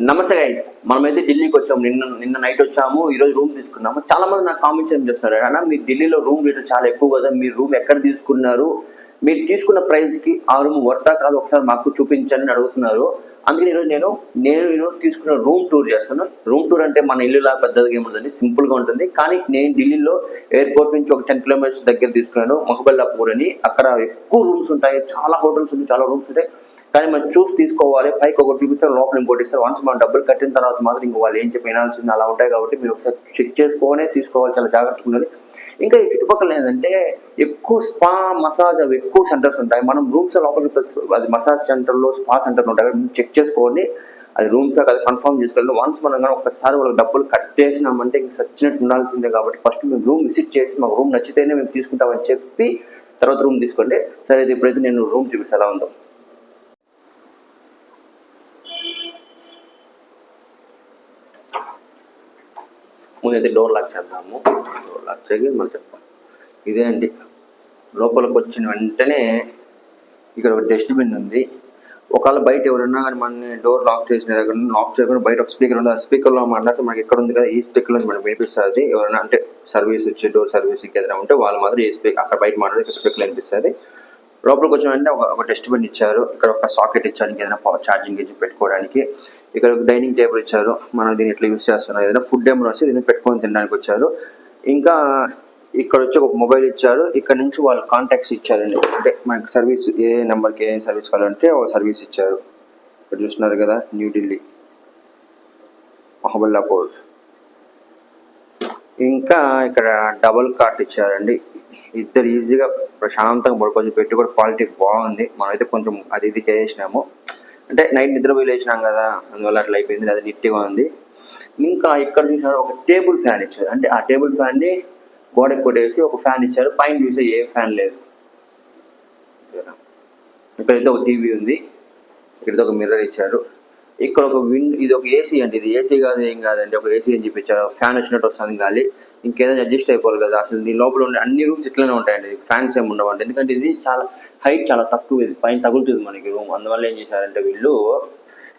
నమస్తే గైస్ మనమైతే ఢిల్లీకి వచ్చాము. నిన్న నిన్న నైట్ వచ్చాము. ఈరోజు రూమ్ తీసుకున్నాము. చాలా మంది నాకు కామెంట్స్ ఏం చేస్తున్నారు? అన్న మీ ఢిల్లీలో రూమ్ రేట్లు చాలా ఎక్కువ కదా. మీరు రూమ్ ఎక్కడ తీసుకున్నారు? మీరు తీసుకున్న ప్రైస్కి ఆ రూమ్ వర్తా కాదు? ఒకసారి మాకు చూపించండి అడుగుతున్నారు. అందుకని ఈరోజు నేను నేను ఈరోజు తీసుకున్న రూమ్ టూర్ చేస్తాను. రూమ్ టూర్ అంటే మన ఇల్లులా పెద్దదిగా ఉంటుంది సింపుల్గా ఉంటుంది. కానీ నేను ఢిల్లీలో ఎయిర్పోర్ట్ నుంచి ఒక టెన్ కిలోమీటర్స్ దగ్గర తీసుకున్నాను. మహబల్లాపూర్ అని. అక్కడ ఎక్కువ రూమ్స్ ఉంటాయి. చాలా హోటల్స్ ఉంటాయి. చాలా రూమ్స్ ఉంటాయి. కానీ మనం చూసి తీసుకోవాలి. పైకి ఒకటి చూపిస్తారు లోపల ఇంకోటి ఇస్తారు. వన్స్ మనం డబ్బులు కట్టిన తర్వాత మాత్రం ఇంకో వాళ్ళు ఏం చెప్పి వినాల్సింది అలా ఉంటాయి కాబట్టి మీరు ఒకసారి చెక్ చేసుకొని తీసుకోవాలి. చాలా జాగ్రత్తగా ఉండాలి. ఇంకా ఈ చుట్టుపక్కల ఏంటంటే ఎక్కువ స్పా మసాజ్ అవి ఎక్కువ సెంటర్స్ ఉంటాయి. మనం రూమ్స్ లోపలికి తెలుసు అది మసాజ్ సెంటర్లో స్పా సెంటర్లు ఉంటాయి. చెక్ చేసుకోండి. అది రూమ్స్ అది కన్ఫర్మ్ చేసుకోవాలి వన్స్ మనం కానీ ఒకసారి వాళ్ళకి డబ్బులు కట్టేసినామంటే ఇంక సచ్చినట్టు ఉండాల్సిందే కాబట్టి ఫస్ట్ మేము రూమ్ విజిట్ చేసి మాకు రూమ్ నచ్చితేనే మేము తీసుకుంటామని చెప్పి తర్వాత రూమ్ తీసుకోండి. సరే ఇది ఇప్పుడైతే నేను రూమ్ చూపిస్తే. ఎలా ఉందో. ముందైతే డోర్ లాక్ చేద్దాము. డోర్ లాక్ చేసి మనం చెప్తాం ఇదే అండి. లోపలికి వచ్చిన వెంటనే ఇక్కడ ఒక డస్ట్బిన్ ఉంది. ఒకవేళ బయట ఎవరైనా కానీ మన డోర్ లాక్ చేసిన దగ్గర లాక్ చేయకుండా బయట ఒక స్పీకర్ ఉంది ఆ స్పీకర్లో మాట్లాడితే మనకి ఎక్కడ ఉంది కదా ఈ స్పీకర్లో నుంచి వినిపిస్తుంది. ఎవరైనా అంటే సర్వీస్ వచ్చే డోర్ సర్వీస్కి ఎదురు ఉంటే వాళ్ళు మాత్రం ఈ స్పీకర్ అక్కడ బయట మాట్లాడితే స్పీకర్ వినిపిస్తుంది. లోపలికి వచ్చిన వెంటనే ఒక ఒక డస్ట్బిన్ ఇచ్చారు. ఇక్కడ ఒక సాకెట్ ఇచ్చారు. ఏదైనా ఛార్జింగ్ ఇచ్చి పెట్టుకోవడానికి. ఇక్కడ ఒక డైనింగ్ టేబుల్ ఇచ్చారు. మనం దీన్ని ఇట్లా యూస్ చేస్తున్నాం? ఏదైనా ఫుడ్ ఏమైనా వస్తే దీన్ని పెట్టుకొని తినడానికి వచ్చారు. ఇంకా ఇక్కడ వచ్చి ఒక మొబైల్ ఇచ్చారు. ఇక్కడ నుంచి వాళ్ళు కాంటాక్ట్స్ ఇచ్చారండి. అంటే మనకి సర్వీస్ ఏ నెంబర్కి ఏ సర్వీస్ కావాలంటే ఒక సర్వీస్ ఇచ్చారు. ఇక్కడ చూస్తున్నారు కదా న్యూఢిల్లీ మహబల్లాపూర్ ఇంకా ఇక్కడ డబుల్ కార్ట్ ఇచ్చారండి. ఇద్దరు ఈజీగా ప్రశాంతంగా పడుకోవచ్చు పెట్టి కూడా క్వాలిటీ బాగుంది. మనమైతే కొంచెం అది ఇది చేసినాము అంటే నైట్ నిద్ర లేచినాం కదా అందువల్ల అట్లా అయిపోయింది. అది నిట్టిగా ఉంది. ఇంకా ఇక్కడ చూసినారు ఒక టేబుల్ ఫ్యాన్ ఇచ్చారు. అంటే ఆ టేబుల్ ఫ్యాన్ని గోడకి కొట్టేసి ఒక ఫ్యాన్ ఇచ్చారు. పైన చూస్తే ఏ ఫ్యాన్ లేదు. ఇక్కడైతే ఒక టీవీ ఉంది. ఇక్కడైతే ఒక మిర్రర్ ఇచ్చారు. ఇక్కడ ఒక విండ్ ఇది ఒక ఏసీ అండి ఇది ఏసీ కాదు ఏం కాదండి ఒక ఏసీ అని చూపించారు ఫ్యాన్ వచ్చినట్టు వస్తుంది గాలి. ఇంకేదో అడ్జస్ట్ అయిపోవాలి కదా అసలు దీని లోపల ఉండే అన్ని రూమ్స్ ఇట్లనే ఉంటాయండి ఫ్యాన్స్ ఏమి ఉండవండి. ఎందుకంటే ఇది చాలా హైట్ చాలా తక్కువ ఇది పైన తగులుతుంది మనకి రూమ్ అందువల్ల ఏం చేశారంటే వీళ్ళు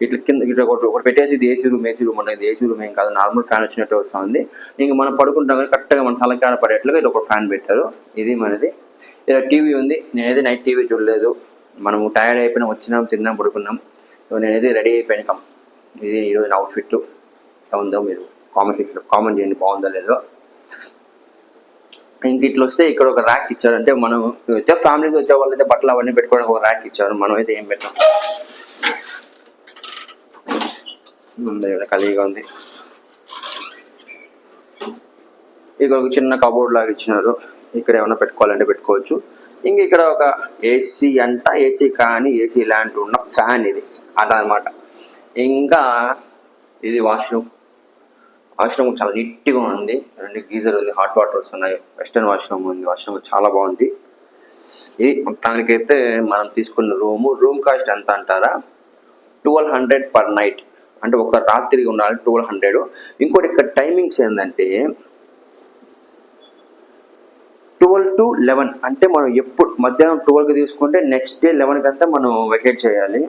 ఇట్లా కింద ఇట్లా ఒకటి ఒకటి పెట్టేసి ఇది ఏసీ రూమ్ ఏసీ రూమ్ అనేది ఏసీ రూమ్ ఏం కాదు నార్మల్ ఫ్యాన్ వచ్చినట్టు వస్తుంది. ఇంక మనం పడుకుంటాం కానీ కరెక్ట్గా మన తలకాడ పడేట్లుగా ఇది ఒక ఫ్యాన్ పెట్టారు. ఇది మనది. ఇలా టీవీ ఉంది నేనైతే నైట్ టీవీ చూడలేదు. మనము టైర్డ్ అయిపోయినా వచ్చినాం తిన్నాం పడుకున్నాం. సో నేనైతే రెడీ అయిపోయాను. ఇది ఈరోజు నా అవుట్ఫిట్ ఎలా ఉందో మీరు కామెంట్ సెక్షన్లో కామెంట్ చేయండి బాగుందో లేదో. ఇంక ఇట్లా వస్తే ఇక్కడ ఒక ర్యాక్ ఇచ్చారు. అంటే మనం వచ్చే ఫ్యామిలీకి వచ్చే వాళ్ళైతే బట్టలు అవన్నీ పెట్టుకోవడానికి ఒక ర్యాక్ ఇచ్చారు. మనం అయితే ఏం పెట్టాం? ఖాళీగా ఉంది. ఇక్కడ ఒక చిన్న కబోర్డ్ లాగా ఇచ్చినారు. ఇక్కడ ఏమైనా పెట్టుకోవాలంటే పెట్టుకోవచ్చు. ఇంక ఇక్కడ ఒక ఏసీ అంట ఏసీ కానీ ఏసీ లాంటి ఉన్న ఫ్యాన్ ఇది. అట్లా అనమాట ఇంకా ఇది వాష్రూమ్. వాష్రూమ్ చాలా నీట్గా ఉంది. రెండు గీజర్ ఉంది హాట్ వాటర్ వస్తున్నాయి వెస్టర్న్ వాష్రూమ్ ఉంది. వాష్రూమ్ చాలా బాగుంది. ఇది మొత్తానికైతే మనం తీసుకున్న రూము రూమ్ కాస్ట్ ఎంత అంటారా? Twelve hundred per night. అంటే ఒక రాత్రి ఉండాలి ట్వెల్వ్ హండ్రెడ్. ఇంకోటి ఇక్కడ టైమింగ్స్ ఏంటంటే ట్వెల్వ్ టు లెవెన్. అంటే మనం ఎప్పుడు మధ్యాహ్నం ట్వెల్వ్కి తీసుకుంటే నెక్స్ట్ డే లెవెన్కి అంతా మనం వెకేట్ చేయాలి.